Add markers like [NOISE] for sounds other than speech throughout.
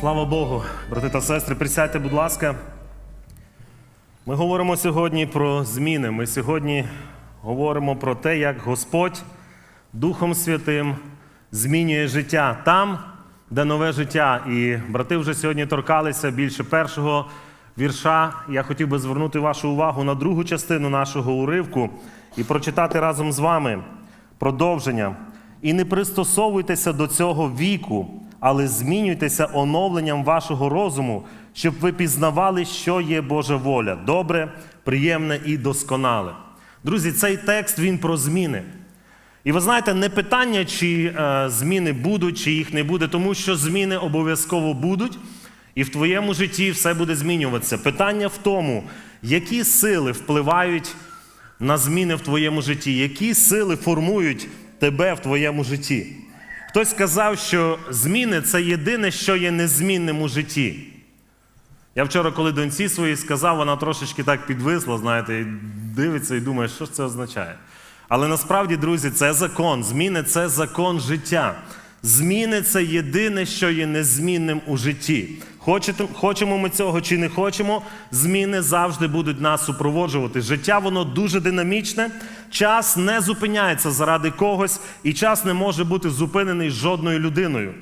Слава Богу, брати та сестри, присядьте, будь ласка. Ми говоримо сьогодні про зміни. Ми сьогодні говоримо про те, як Господь Духом Святим змінює життя там, де нове життя. І брати вже сьогодні торкалися більше першого вірша. Я хотів би звернути вашу увагу на другу частину нашого уривку і прочитати разом з вами продовження. І не пристосовуйтеся до цього віку, але змінюйтеся оновленням вашого розуму, щоб ви пізнавали, що є Божа воля, добре, приємне і досконале. Друзі, цей текст він про зміни. І ви знаєте, не питання, чи е, зміни будуть, чи їх не буде, тому що зміни обов'язково будуть, і в твоєму житті все буде змінюватися. Питання в тому, які сили впливають на зміни в твоєму житті, які сили формують тебе в твоєму житті. Хтось сказав, що зміни це єдине, що є незмінним у житті. Я вчора, коли доньці своїй сказав, вона трошечки так підвисла, знаєте, дивиться і думає, що ж це означає. Але насправді, друзі, це закон. Зміни це закон життя. Зміни це єдине, що є незмінним у житті. Хочемо ми цього чи не хочемо, зміни завжди будуть нас супроводжувати. Життя воно дуже динамічне, час не зупиняється заради когось, і час не може бути зупинений жодною людиною.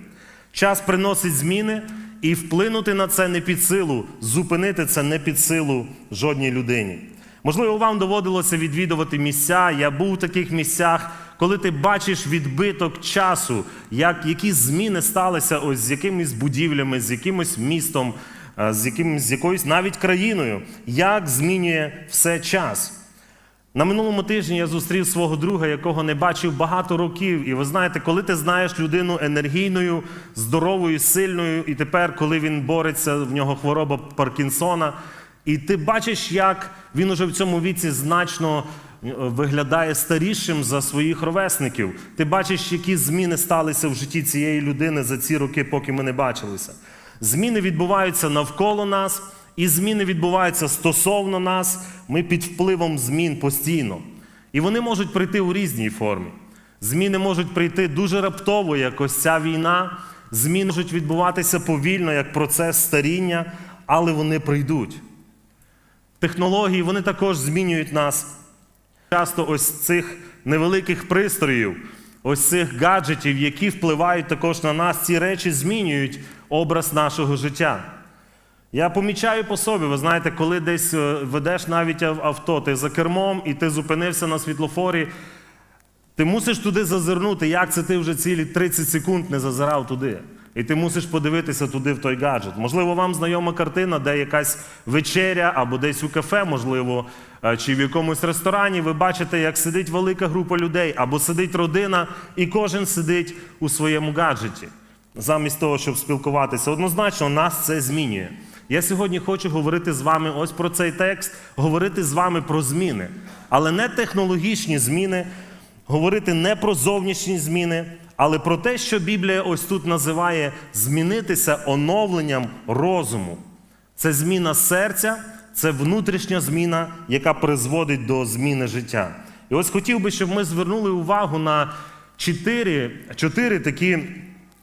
Час приносить зміни, і вплинути на це не під силу, зупинити це не під силу жодній людині. Можливо, вам доводилося відвідувати місця. Я був в таких місцях, коли ти бачиш відбиток часу, як, які зміни сталися ось з якимись будівлями, з якимось містом, е, з, яким, з якоюсь навіть країною, як змінює все час. На минулому тижні я зустрів свого друга, якого не бачив багато років. І ви знаєте, коли ти знаєш людину енергійною, здоровою, сильною, і тепер, коли він бореться, в нього хвороба Паркінсона, і ти бачиш, як він уже в цьому віці значно виглядає старішим за своїх ровесників. Ти бачиш, які зміни сталися в житті цієї людини за ці роки, поки ми не бачилися. Зміни відбуваються навколо нас, і зміни відбуваються стосовно нас. Ми під впливом змін постійно. І вони можуть прийти у різній формі. Зміни можуть прийти дуже раптово, як ось ця війна. Зміни можуть відбуватися повільно, як процес старіння, але вони прийдуть. Технології вони також змінюють нас. Часто ось цих невеликих пристроїв, ось цих гаджетів, які впливають також на нас, ці речі змінюють образ нашого життя. Я помічаю по собі, ви знаєте, коли десь е, ведеш навіть авто, ти за кермом і ти зупинився на світлофорі, ти мусиш туди зазирнути, як це ти вже цілі 30 секунд не зазирав туди. І ти мусиш подивитися туди в той гаджет. Можливо, вам знайома картина, де якась вечеря або десь у кафе, можливо, е, чи в якомусь ресторані. Ви бачите, як сидить велика група людей, або сидить родина, і кожен сидить у своєму гаджеті, замість того, щоб спілкуватися. Однозначно, нас це змінює. Я сьогодні хочу говорити з вами ось про цей текст, говорити з вами про зміни, але не технологічні зміни, говорити не про зовнішні зміни, але про те, що Біблія ось тут називає змінитися оновленням розуму. Це зміна серця, це внутрішня зміна, яка призводить до зміни життя. І ось хотів би, щоб ми звернули увагу на чотири, чотири такі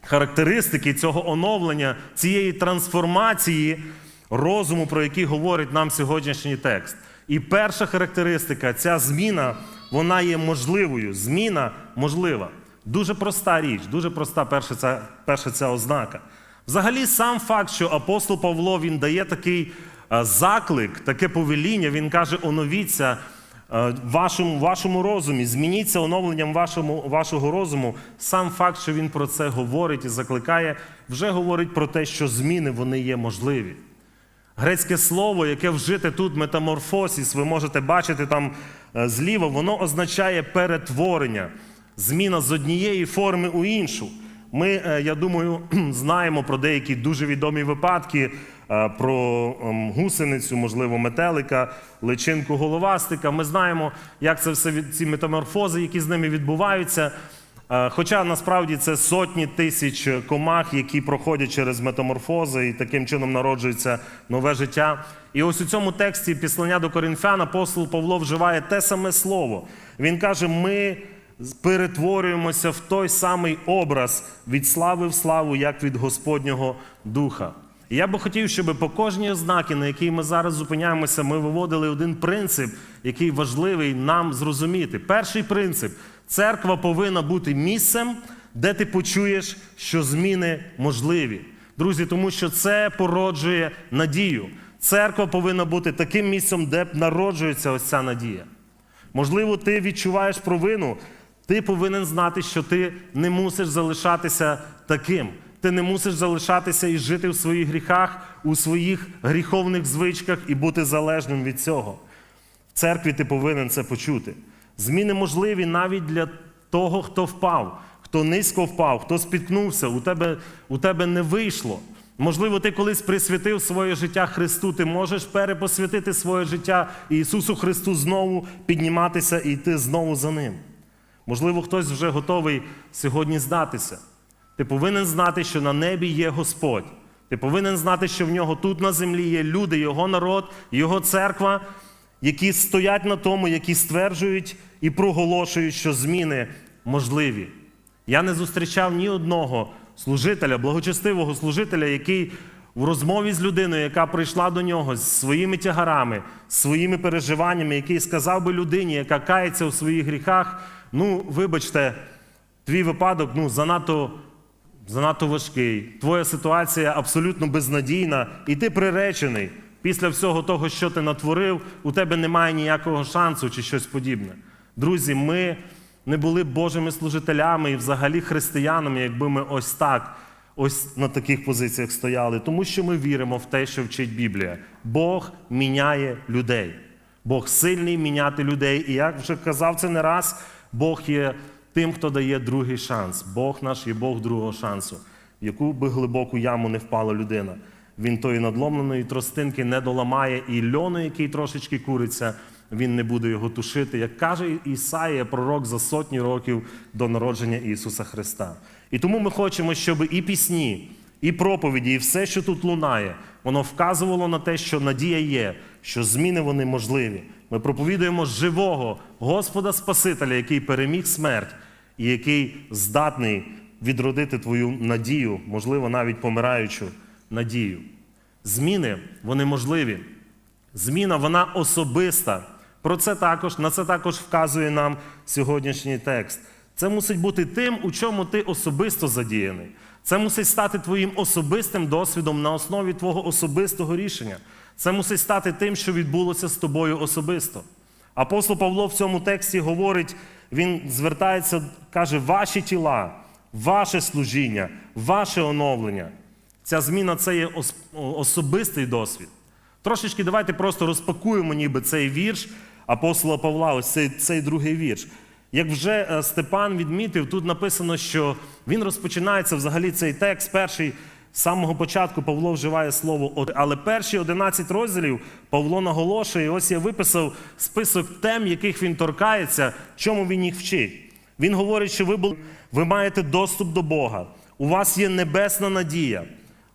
характеристики цього оновлення, цієї трансформації розуму, про який говорить нам сьогоднішній текст. І перша характеристика, ця зміна, вона є можливою. Зміна можлива. Дуже проста річ, дуже проста перша ця, перша ця ознака. Взагалі, сам факт, що апостол Павло він дає такий е, заклик, таке повеління, він каже: оновіться е, вашому, вашому розумі, змініться оновленням вашому, вашого розуму. Сам факт, що він про це говорить і закликає, вже говорить про те, що зміни вони є можливі. Грецьке слово, яке вжите тут метаморфосіс, ви можете бачити там е, зліва, воно означає перетворення, зміна з однієї форми у іншу. Ми, е, я думаю, [CLEARS THROAT] знаємо про деякі дуже відомі випадки, е, про ем, гусеницю, можливо, метелика, личинку головастика. Ми знаємо, як це все ці метаморфози, які з ними відбуваються. Е, Хоча насправді це сотні тисяч комах, які проходять через метаморфози і таким чином народжується нове життя. І ось у цьому тексті післання до Коринфян апостол Павло вживає те саме слово. Він каже: ми перетворюємося в той самий образ від слави в славу, як від Господнього Духа. І я би хотів, щоб по кожній ознаки, на якій ми зараз зупиняємося, ми виводили один принцип, який важливий нам зрозуміти. Перший принцип церква повинна бути місцем, де ти почуєш, що зміни можливі. Друзі, тому що це породжує надію. Церква повинна бути таким місцем, де народжується ось ця надія. Можливо, ти відчуваєш провину, ти повинен знати, що ти не мусиш залишатися таким. Ти не мусиш залишатися і жити в своїх гріхах, у своїх гріховних звичках і бути залежним від цього. В церкві ти повинен це почути. Зміни можливі навіть для того, хто впав, хто низько впав, хто спіткнувся, у тебе, у тебе не вийшло. Можливо, ти колись присвятив своє життя Христу, ти можеш перепосвятити своє життя Ісусу Христу знову підніматися і йти знову за Ним. Можливо, хтось вже готовий сьогодні здатися. Ти повинен знати, що на небі є Господь. Ти повинен знати, що в нього тут на землі є люди, його народ, його церква, які стоять на тому, які стверджують і проголошують, що зміни можливі. Я не зустрічав ні одного служителя, благочестивого служителя, який в розмові з людиною, яка прийшла до нього з своїми тягарами, з своїми переживаннями, який сказав би людині, яка кається у своїх гріхах, ну, вибачте, твій випадок ну, занадто, занадто важкий, твоя ситуація абсолютно безнадійна, і ти приречений. Після всього того, що ти натворив, у тебе немає ніякого шансу чи щось подібне. Друзі, ми не були б Божими служителями і взагалі християнами, якби ми ось так, ось на таких позиціях стояли, тому що ми віримо в те, що вчить Біблія. Бог міняє людей. Бог сильний міняти людей. І як вже казав це не раз, Бог є тим, хто дає другий шанс. Бог наш є Бог другого шансу, в яку би глибоку яму не впала людина. Він тої надломленої тростинки не доламає, і льону, який трошечки куриться, він не буде його тушити, як каже Ісаїя, пророк за сотні років до народження Ісуса Христа. І тому ми хочемо, щоб і пісні, і проповіді, і все, що тут лунає, воно вказувало на те, що надія є, що зміни вони можливі. Ми проповідуємо живого Господа Спасителя, який переміг смерть і який здатний відродити твою надію, можливо, навіть помираючу надію. Зміни вони можливі. Зміна вона особиста. Про це також, на це також вказує нам сьогоднішній текст. Це мусить бути тим, у чому ти особисто задіяний. Це мусить стати твоїм особистим досвідом на основі твого особистого рішення. Це мусить стати тим, що відбулося з тобою особисто. Апостол Павло в цьому тексті говорить, він звертається, каже, ваші тіла, ваше служіння, ваше оновлення. Ця зміна це є ос- особистий досвід. Трошечки давайте просто розпакуємо ніби цей вірш апостола Павла, ось цей, цей другий вірш. Як вже е, Степан відмітив, тут написано, що він розпочинається взагалі цей текст. Перший з самого початку Павло вживає слово але перші 11 розділів Павло наголошує, ось я виписав список тем, яких він торкається, чому він їх вчить. Він говорить, що ви, були, ви маєте доступ до Бога, у вас є небесна надія.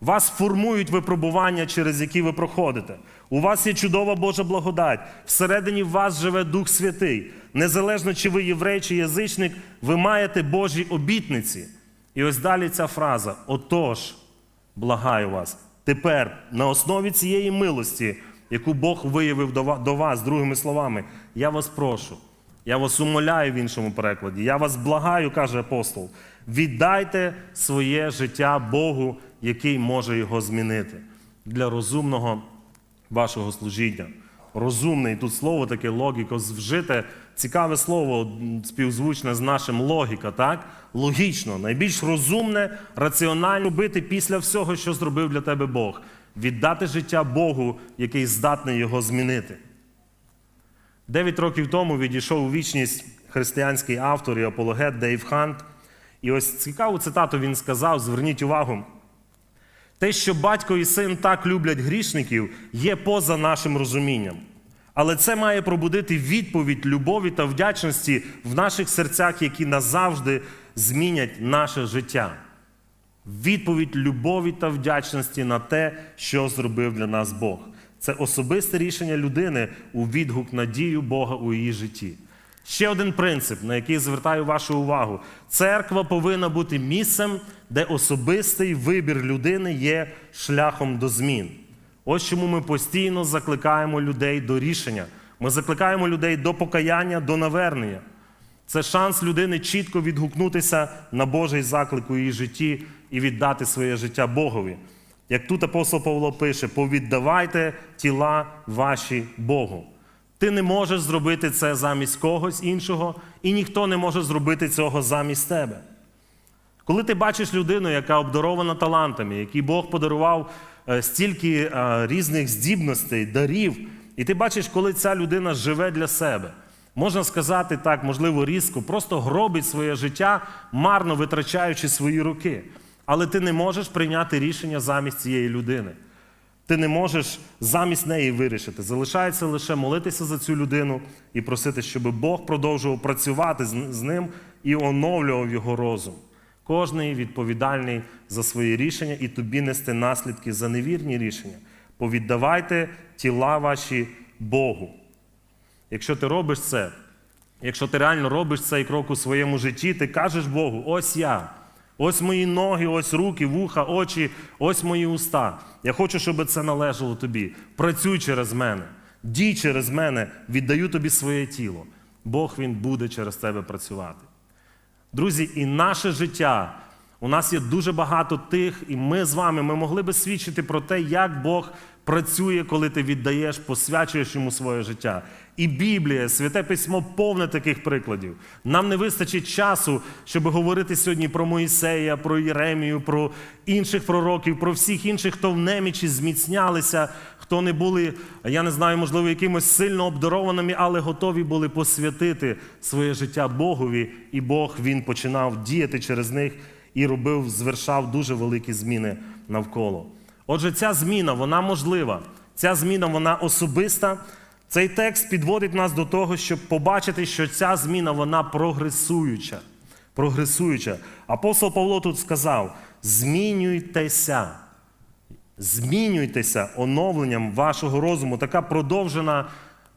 Вас формують випробування, через які ви проходите. У вас є чудова Божа благодать. Всередині вас живе Дух Святий. Незалежно, чи ви єврей, чи язичник, ви маєте Божі обітниці. І ось далі ця фраза: Отож, благаю вас, тепер на основі цієї милості, яку Бог виявив до вас, другими словами, я вас прошу, я вас умоляю в іншому перекладі, я вас благаю, каже апостол, віддайте своє життя Богу, який може його змінити для розумного вашого служіння. Розумний тут слово таке логіко вжите. Цікаве слово, співзвучне з нашим логіка, так? Логічно, найбільш розумне, раціонально робити після всього, що зробив для тебе Бог. Віддати життя Богу, який здатний його змінити. Дев'ять років тому відійшов у вічність християнський автор і апологет Дейв Хант. І ось цікаву цитату він сказав: зверніть увагу. Те, що батько і син так люблять грішників, є поза нашим розумінням. Але це має пробудити відповідь любові та вдячності в наших серцях, які назавжди змінять наше життя. Відповідь любові та вдячності на те, що зробив для нас Бог. Це особисте рішення людини у відгук надію Бога у її житті. Ще один принцип, на який звертаю вашу увагу: церква повинна бути місцем, де особистий вибір людини є шляхом до змін. Ось чому ми постійно закликаємо людей до рішення. Ми закликаємо людей до покаяння, до навернення. Це шанс людини чітко відгукнутися на Божий заклик у її житті і віддати своє життя Богові. Як тут апостол Павло пише: повіддавайте тіла ваші Богу. Ти не можеш зробити це замість когось іншого, і ніхто не може зробити цього замість тебе. Коли ти бачиш людину, яка обдарована талантами, якій Бог подарував стільки е, різних здібностей, дарів, і ти бачиш, коли ця людина живе для себе, можна сказати так, можливо, різко, просто гробить своє життя, марно витрачаючи свої роки. Але ти не можеш прийняти рішення замість цієї людини. Ти не можеш замість неї вирішити. Залишається лише молитися за цю людину і просити, щоб Бог продовжував працювати з ним і оновлював його розум. Кожний відповідальний за свої рішення і тобі нести наслідки за невірні рішення. Повіддавайте тіла ваші Богу. Якщо ти робиш це, якщо ти реально робиш цей крок у своєму житті, ти кажеш Богу: ось я, ось мої ноги, ось руки, вуха, очі, ось мої уста. Я хочу, щоб це належало тобі. Працюй через мене, дій через мене, віддаю тобі своє тіло. Бог він буде через тебе працювати. Друзі, і наше життя. У нас є дуже багато тих, і ми з вами ми могли би свідчити про те, як Бог працює, коли ти віддаєш, посвячуєш йому своє життя. І Біблія, святе письмо повне таких прикладів. Нам не вистачить часу, щоб говорити сьогодні про Моїсея, про Єремію, про інших пророків, про всіх інших, хто в немічі зміцнялися, хто не були, я не знаю, можливо, якимось сильно обдарованими, але готові були посвятити своє життя Богові, і Бог він починав діяти через них і робив, звершав дуже великі зміни навколо. Отже, ця зміна, вона можлива. Ця зміна, вона особиста. Цей текст підводить нас до того, щоб побачити, що ця зміна вона прогресуюча. Прогресуюча. Апостол Павло тут сказав: змінюйтеся. Змінюйтеся оновленням вашого розуму. Така продовжена,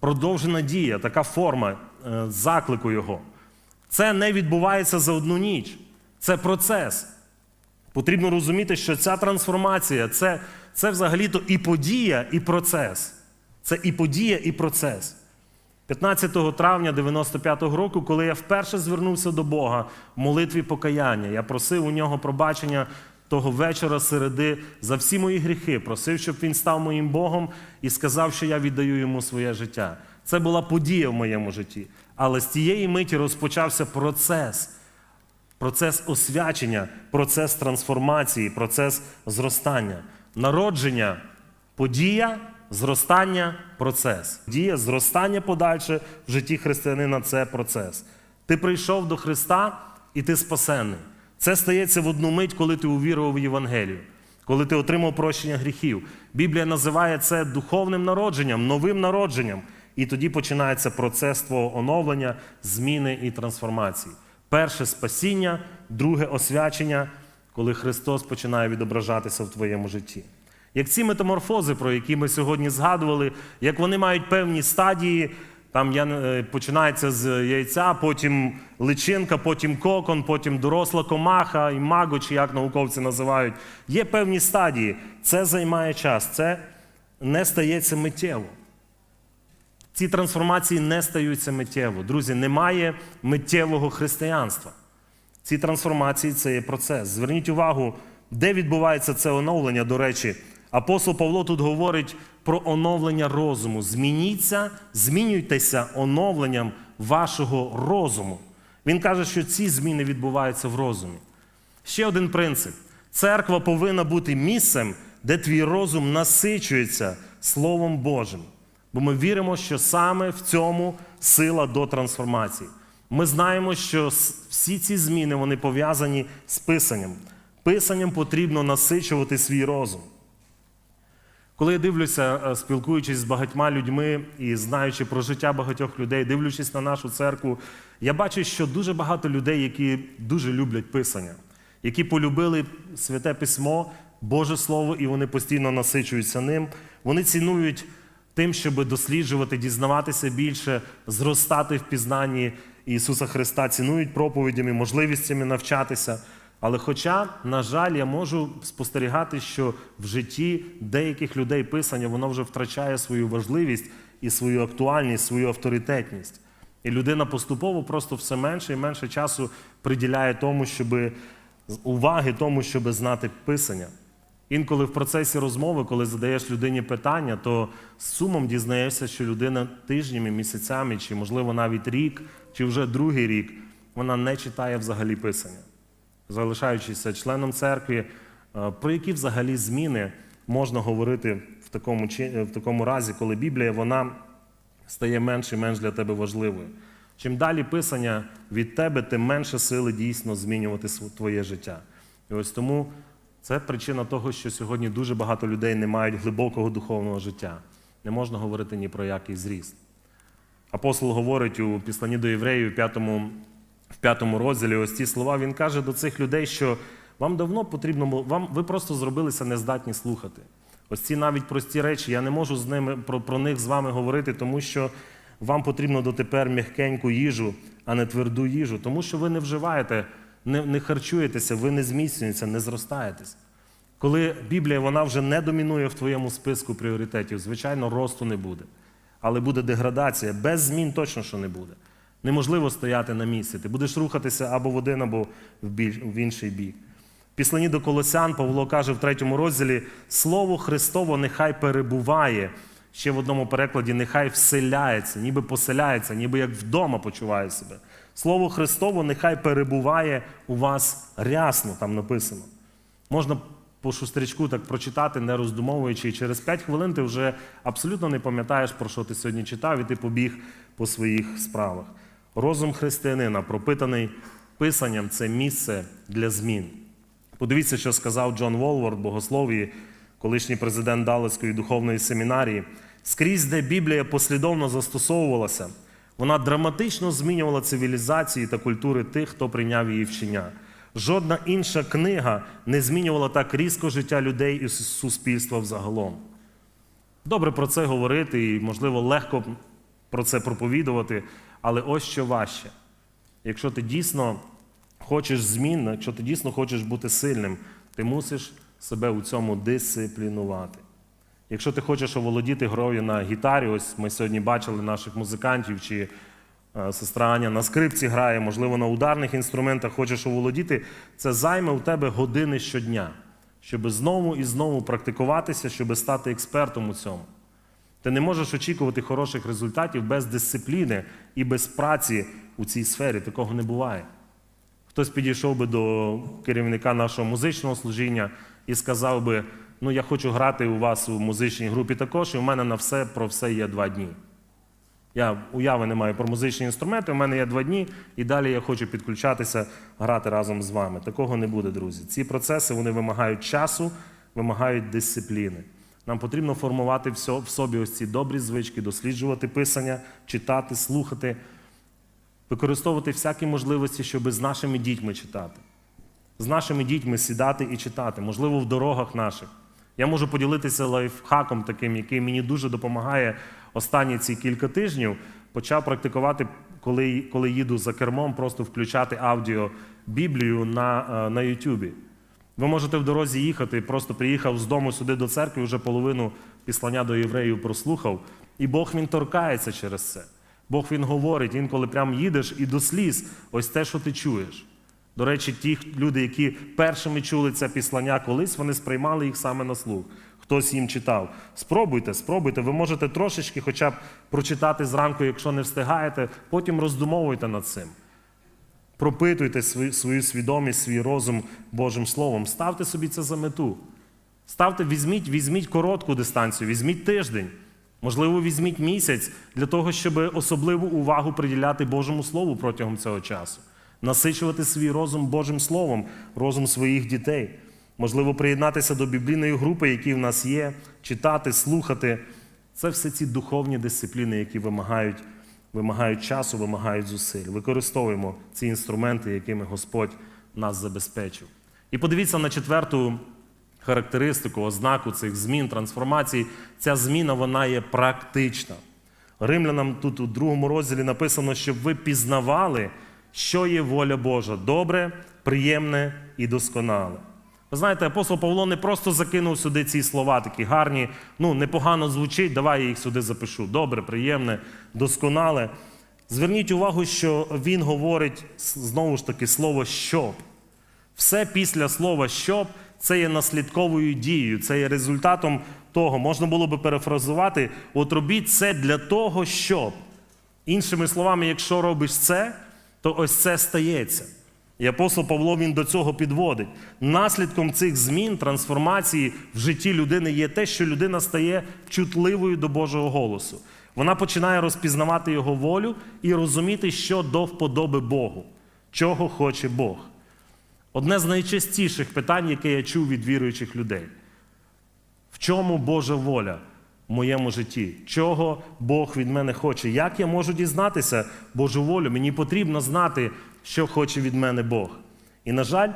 продовжена дія, така форма е, заклику його. Це не відбувається за одну ніч. Це процес. Потрібно розуміти, що ця трансформація це, це взагалі-то і подія, і процес. Це і подія, і процес. 15 травня 95-го року, коли я вперше звернувся до Бога в молитві покаяння, я просив у нього пробачення того вечора середи за всі мої гріхи, просив, щоб він став моїм Богом і сказав, що я віддаю йому своє життя. Це була подія в моєму житті. Але з тієї миті розпочався процес. Процес освячення, процес трансформації, процес зростання. Народження подія, зростання процес. Дія, зростання подальше в житті християнина це процес. Ти прийшов до Христа і ти спасенний. Це стається в одну мить, коли ти увірував в Євангелію, коли ти отримав прощення гріхів. Біблія називає це духовним народженням, новим народженням. І тоді починається процес твого оновлення, зміни і трансформації. Перше спасіння, друге освячення, коли Христос починає відображатися в твоєму житті. Як ці метаморфози, про які ми сьогодні згадували, як вони мають певні стадії, там я, е, починається з яйця, потім личинка, потім кокон, потім доросла комаха, і маго, чи як науковці називають. Є певні стадії. Це займає час, це не стається миттєво. Ці трансформації не стаються миттєво. Друзі, немає миттєвого християнства. Ці трансформації це є процес. Зверніть увагу, де відбувається це оновлення, до речі. Апостол Павло тут говорить про оновлення розуму. Змініться, змінюйтеся оновленням вашого розуму. Він каже, що ці зміни відбуваються в розумі. Ще один принцип: церква повинна бути місцем, де твій розум насичується Словом Божим. Бо ми віримо, що саме в цьому сила до трансформації. Ми знаємо, що всі ці зміни вони пов'язані з писанням. Писанням потрібно насичувати свій розум. Коли я дивлюся, е, спілкуючись з багатьма людьми і знаючи про життя багатьох людей, дивлячись на нашу церкву, я бачу, що дуже багато людей, які дуже люблять писання, які полюбили святе письмо, Боже Слово, і вони постійно насичуються ним. Вони цінують тим, щоб досліджувати, дізнаватися більше, зростати в пізнанні Ісуса Христа, цінують проповідями, можливостями навчатися. Але хоча, на жаль, я можу спостерігати, що в житті деяких людей писання воно вже втрачає свою важливість і свою актуальність, свою авторитетність. І людина поступово просто все менше і менше часу приділяє тому, щоб уваги тому, щоб знати писання. Інколи в процесі розмови, коли задаєш людині питання, то з сумом дізнаєшся, що людина тижнями, місяцями, чи, можливо, навіть рік, чи вже другий рік, вона не читає взагалі писання. Залишаючися членом церкви, е, про які взагалі зміни можна говорити в такому, в такому разі, коли Біблія вона стає менш і менш для тебе важливою. Чим далі писання від тебе, тим менше сили дійсно змінювати твоє життя. І ось тому це причина того, що сьогодні дуже багато людей не мають глибокого духовного життя. Не можна говорити ні про який зріст. Апостол говорить у післанні до євреїв, в п'ятому, в розділі, ось ці слова. Він каже до цих людей, що вам давно потрібно вам, ви просто зробилися нездатні слухати. Ось ці навіть прості речі, я не можу з ними про, про них з вами говорити, тому що вам потрібно дотепер м'якеньку їжу, а не тверду їжу, тому що ви не вживаєте, не, не харчуєтеся, ви не зміцнюєтеся, не зростаєтесь. Коли Біблія вона вже не домінує в твоєму списку пріоритетів, звичайно, росту не буде. Але буде деградація. Без змін точно що не буде. Неможливо стояти на місці. Ти будеш рухатися або в один, або в, інший бік. В Післанні до Колосян Павло каже в третьому розділі: Слово Христово нехай перебуває. Ще в одному перекладі нехай вселяється, ніби поселяється, ніби як вдома почуває себе. Слово Христово нехай перебуває у вас рясно, там написано. Можна по шустрячку так прочитати, не роздумовуючи, і через 5 хвилин ти вже абсолютно не пам'ятаєш, про що ти сьогодні читав, і ти побіг по своїх справах. Розум християнина, пропитаний писанням, це місце для змін. Подивіться, що сказав Джон Волворд, богослов'ї, колишній президент Далецької духовної семінарії. Скрізь, де Біблія послідовно застосовувалася, вона драматично змінювала цивілізації та культури тих, хто прийняв її вчення. Жодна інша книга не змінювала так різко життя людей і суспільства взагалом. Добре про це говорити і, можливо, легко про це проповідувати, але ось що важче. Якщо ти дійсно хочеш змін, якщо ти дійсно хочеш бути сильним, ти мусиш себе у цьому дисциплінувати. Якщо ти хочеш оволодіти грою на гітарі, ось ми сьогодні бачили наших музикантів, чи е, сестра Аня на скрипці грає, можливо, на ударних інструментах хочеш оволодіти, це займе у тебе години щодня, щоб знову і знову практикуватися, щоб стати експертом у цьому. Ти не можеш очікувати хороших результатів без дисципліни і без праці у цій сфері. Такого не буває. Хтось підійшов би до керівника нашого музичного служіння і сказав би: ну, я хочу грати у вас у музичній групі також, і у мене на все про все є два дні. Я уяви не маю про музичні інструменти, у мене є два дні, і далі я хочу підключатися, грати разом з вами. Такого не буде, друзі. Ці процеси вони вимагають часу, вимагають дисципліни. Нам потрібно формувати в собі ось ці добрі звички, досліджувати писання, читати, слухати, використовувати всякі можливості, щоб з нашими дітьми читати, з нашими дітьми сідати і читати, можливо, в дорогах наших. Я можу поділитися лайфхаком таким, який мені дуже допомагає останні ці кілька тижнів. Почав практикувати, коли, коли їду за кермом, просто включати аудіо Біблію на, е, на YouTube. Ви можете в дорозі їхати, просто приїхав з дому сюди до церкви, вже половину післання до євреїв прослухав, і Бог він торкається через це. Бог він говорить, інколи прям їдеш і до сліз, ось те, що ти чуєш. До речі, ті люди, які першими чули це післання колись, вони сприймали їх саме на слух. Хтось їм читав. Спробуйте, спробуйте. Ви можете трошечки хоча б прочитати зранку, якщо не встигаєте, потім роздумовуйте над цим. Пропитуйте свою, свідомість, свій розум Божим Словом. Ставте собі це за мету. Ставте, візьміть, візьміть коротку дистанцію, візьміть тиждень, можливо, візьміть місяць для того, щоб особливу увагу приділяти Божому Слову протягом цього часу. Насичувати свій розум Божим Словом, розум своїх дітей. Можливо, приєднатися до біблійної групи, які в нас є, читати, слухати. Це все ці духовні дисципліни, які вимагають, вимагають часу, вимагають зусиль. Використовуємо ці інструменти, якими Господь нас забезпечив. І подивіться на четверту характеристику, ознаку цих змін, трансформацій, ця зміна вона є практична. Римлянам тут у другому розділі написано, щоб ви пізнавали, що є воля Божа добре, приємне і досконале. Ви знаєте, апостол Павло не просто закинув сюди ці слова, такі гарні, ну непогано звучить, давай я їх сюди запишу. Добре, приємне, досконале. Зверніть увагу, що він говорить знову ж таки слово щоб. Все після слова щоб це є наслідковою дією, це є результатом того. Можна було би перефразувати: от робіть це для того, щоб. Іншими словами, якщо робиш це, то ось це стається. І апостол Павло він до цього підводить. Наслідком цих змін, трансформації в житті людини є те, що людина стає чутливою до Божого голосу. Вона починає розпізнавати його волю і розуміти, що до вподоби Богу, чого хоче Бог. Одне з найчастіших питань, яке я чув від віруючих людей. В чому Божа воля в моєму житті? Чого Бог від мене хоче? Як я можу дізнатися Божу волю? Мені потрібно знати, що хоче від мене Бог. І, на жаль,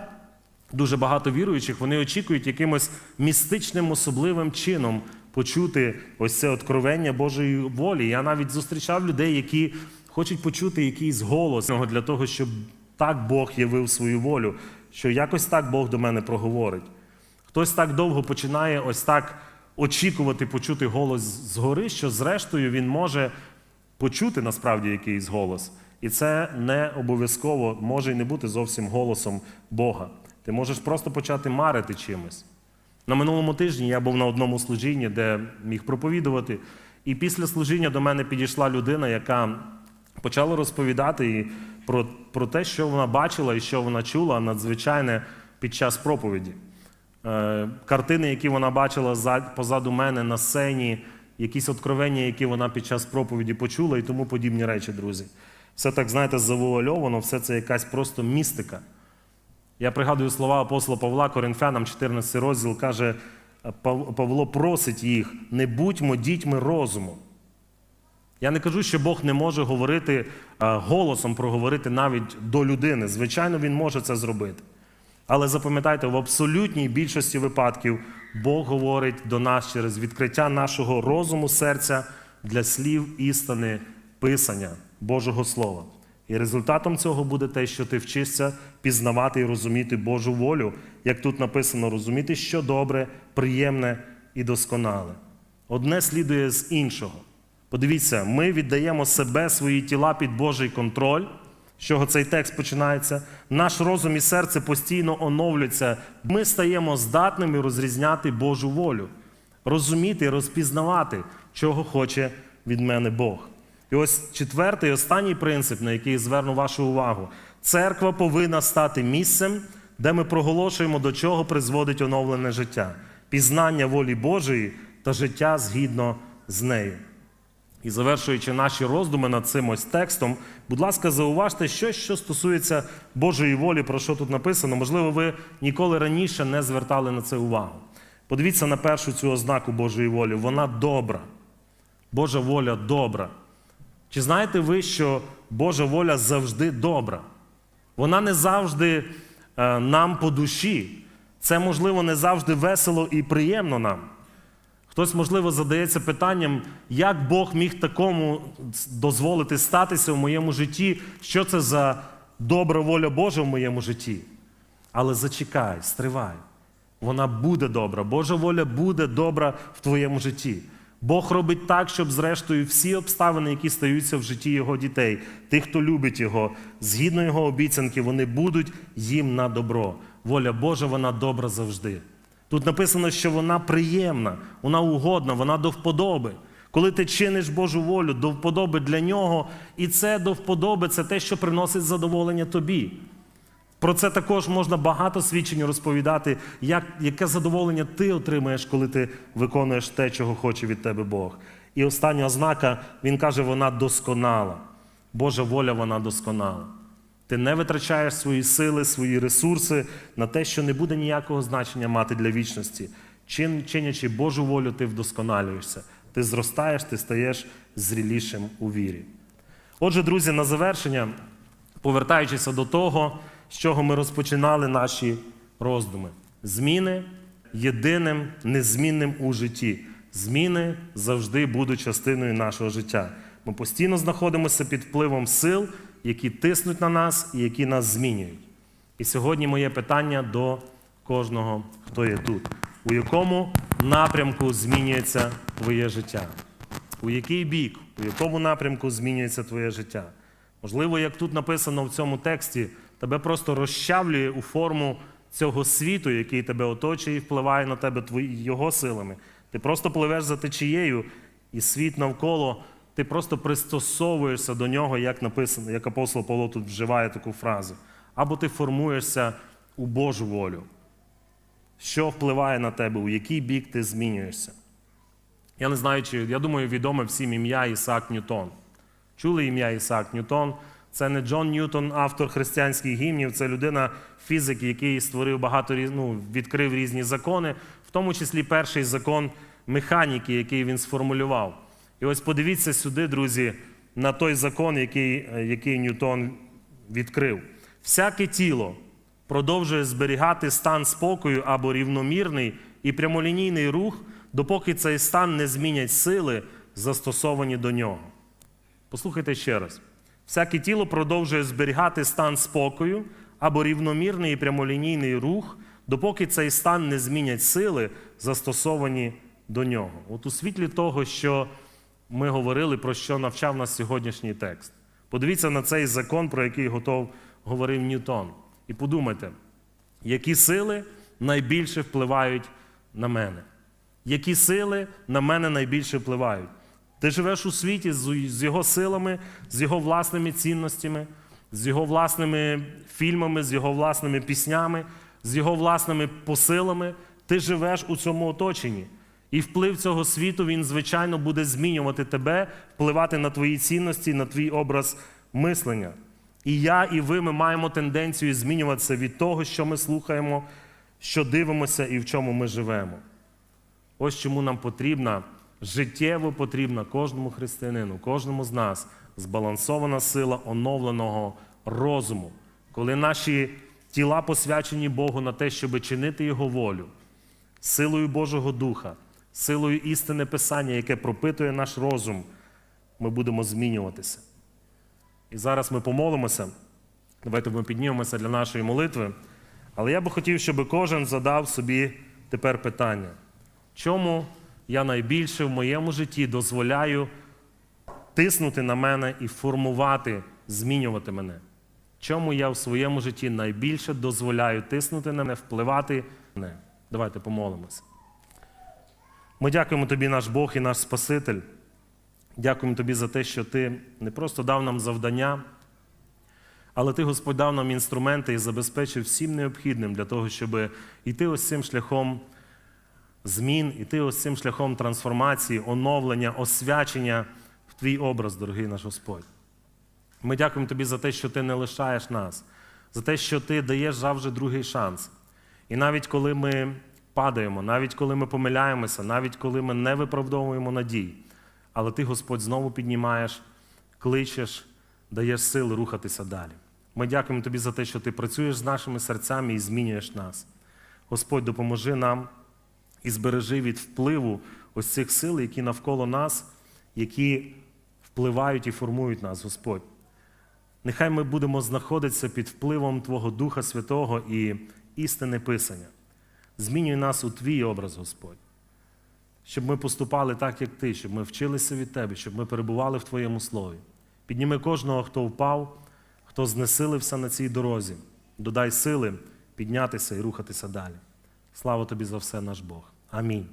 дуже багато віруючих вони очікують якимось містичним, особливим чином почути ось це откровення Божої волі. Я навіть зустрічав людей, які хочуть почути якийсь голос для того, щоб так Бог явив свою волю, що якось так Бог до мене проговорить. Хтось так довго починає ось так очікувати почути голос згори, що зрештою він може почути насправді якийсь голос. І це не обов'язково може й не бути зовсім голосом Бога. Ти можеш просто почати марити чимось. На минулому тижні я був на одному служінні, де міг проповідувати. І після служіння до мене підійшла людина, яка почала розповідати і про, про те, що вона бачила і що вона чула надзвичайне під час проповіді. Е, картини, які вона бачила позаду мене на сцені, якісь откровення, які вона під час проповіді почула, і тому подібні речі, друзі. Все так, знаєте, завуальовано, все це якась просто містика. Я пригадую слова апостола Павла Коринфянам, 14 розділ, каже, Павло просить їх: не будьмо дітьми розуму. Я не кажу, що Бог не може говорити е, голосом, проговорити навіть до людини. Звичайно, він може це зробити. Але запам'ятайте, в абсолютній більшості випадків Бог говорить до нас через відкриття нашого розуму, серця для слів істини, писання Божого Слова. І результатом цього буде те, що ти вчишся пізнавати і розуміти Божу волю, як тут написано, розуміти, що добре, приємне і досконале. Одне слідує з іншого. Подивіться, ми віддаємо себе, свої тіла під Божий контроль. З чого цей текст починається? Наш розум і серце постійно оновлюються. Ми стаємо здатними розрізняти Божу волю, розуміти, розпізнавати, чого хоче від мене Бог. І ось четвертий, останній принцип, на який зверну вашу увагу. Церква повинна стати місцем, де ми проголошуємо, до чого призводить оновлене життя, пізнання волі Божої та життя згідно з нею. І завершуючи наші роздуми над цим ось текстом, будь ласка, зауважте щось, що стосується Божої волі, про що тут написано. Можливо, ви ніколи раніше не звертали на це увагу. Подивіться на першу цю ознаку Божої волі. Вона добра. Божа воля добра. Чи знаєте ви, що Божа воля завжди добра? Вона не завжди е, нам по душі. Це, можливо, не завжди весело і приємно нам. Хтось, можливо, задається питанням, як Бог міг такому дозволити статися в моєму житті, що це за добра воля Божа в моєму житті. Але зачекай, стривай. Вона буде добра. Божа воля буде добра в твоєму житті. Бог робить так, щоб, зрештою, всі обставини, які стаються в житті його дітей, тих, хто любить його, згідно його обіцянки, вони будуть їм на добро. Воля Божа, вона добра завжди. Тут написано, що вона приємна, вона угодна, вона до вподоби. Коли ти чиниш Божу волю, до вподоби для нього, і це до вподоби це те, що приносить задоволення тобі. Про це також можна багато свідчень розповідати, як, яке задоволення ти отримаєш, коли ти виконуєш те, чого хоче від тебе Бог. І остання ознака, він каже, вона досконала. Божа воля, вона досконала. Ти не витрачаєш свої сили, свої ресурси на те, що не буде ніякого значення мати для вічності. Чин, чинячи Божу волю, ти вдосконалюєшся. Ти зростаєш, ти стаєш зрілішим у вірі. Отже, друзі, на завершення, повертаючися до того, з чого ми розпочинали наші роздуми. Зміни єдиним, незмінним у житті. Зміни завжди будуть частиною нашого життя. Ми постійно знаходимося під впливом сил, які тиснуть на нас і які нас змінюють. І сьогодні моє питання до кожного, хто є тут. У якому напрямку змінюється твоє життя? У який бік, у якому напрямку змінюється твоє життя? Можливо, як тут написано в цьому тексті, тебе просто розчавлює у форму цього світу, який тебе оточує і впливає на тебе його силами. Ти просто пливеш за течією, і світ навколо, ти просто пристосовуєшся до нього, як написано, як апостол Павло тут вживає таку фразу. Або ти формуєшся у Божу волю. Що впливає на тебе, у який бік ти змінюєшся? Я не знаю, чи я думаю, відоме всім ім'я Ісаак Ньютон. Чули ім'я Ісаак Ньютон? Це не Джон Ньютон, автор християнських гімнів, це людина фізик, який створив багато ну, відкрив різні закони, в тому числі перший закон механіки, який він сформулював. І ось подивіться сюди, друзі, на той закон, який, е, який Ньютон відкрив. Всяке тіло продовжує зберігати стан спокою або рівномірний і прямолінійний рух, допоки цей стан не змінять сили, застосовані до нього. Послухайте ще раз. Всяке тіло продовжує зберігати стан спокою або рівномірний і прямолінійний рух, допоки цей стан не змінять сили, застосовані до нього. От у світлі того, що ми говорили, про що навчав нас сьогоднішній текст. Подивіться на цей закон, про який готов говорив Ньютон. І подумайте, які сили найбільше впливають на мене? Які сили на мене найбільше впливають? Ти живеш у світі з його силами, з його власними цінностями, з його власними фільмами, з його власними піснями, з його власними посилами. Ти живеш у цьому оточенні. І вплив цього світу, він, звичайно, буде змінювати тебе, впливати на твої цінності, на твій образ мислення. І я, і ви ми маємо тенденцію змінюватися від того, що ми слухаємо, що дивимося і в чому ми живемо. Ось чому нам потрібна, життєво потрібна кожному християнину, кожному з нас збалансована сила оновленого розуму, коли наші тіла посвячені Богу на те, щоб чинити Його волю, силою Божого Духа, силою істини Писання, яке пропитує наш розум, ми будемо змінюватися. І зараз ми помолимося. Давайте ми піднімемося для нашої молитви. Але я би хотів, щоб кожен задав собі тепер питання, чому я найбільше в моєму житті дозволяю тиснути на мене і формувати, змінювати мене? Чому я в своєму житті найбільше дозволяю тиснути на мене, впливати на мене? Давайте помолимося. Ми дякуємо тобі, наш Бог і наш Спаситель. Дякуємо тобі за те, що ти не просто дав нам завдання, але ти, Господь, дав нам інструменти і забезпечив всім необхідним для того, щоб йти ось цим шляхом змін, іти ось цим шляхом трансформації, оновлення, освячення в твій образ, дорогий наш Господь. Ми дякуємо тобі за те, що ти не лишаєш нас, за те, що ти даєш завжди другий шанс. І навіть коли ми падаємо, навіть коли ми помиляємося, навіть коли ми не виправдовуємо надій, але ти, Господь, знову піднімаєш, кличеш, даєш сили рухатися далі. Ми дякуємо тобі за те, що ти працюєш з нашими серцями і змінюєш нас. Господь, допоможи нам і збережи від впливу ось цих сил, які навколо нас, які впливають і формують нас, Господь. Нехай ми будемо знаходитися під впливом Твого Духа Святого і істини Писання. Змінюй нас у Твій образ, Господь. Щоб ми поступали так, як Ти, щоб ми вчилися від Тебе, щоб ми перебували в Твоєму слові. Підніми кожного, хто впав, хто знесилився на цій дорозі. Додай сили піднятися і рухатися далі. Слава тобі за все, наш Бог. Амінь.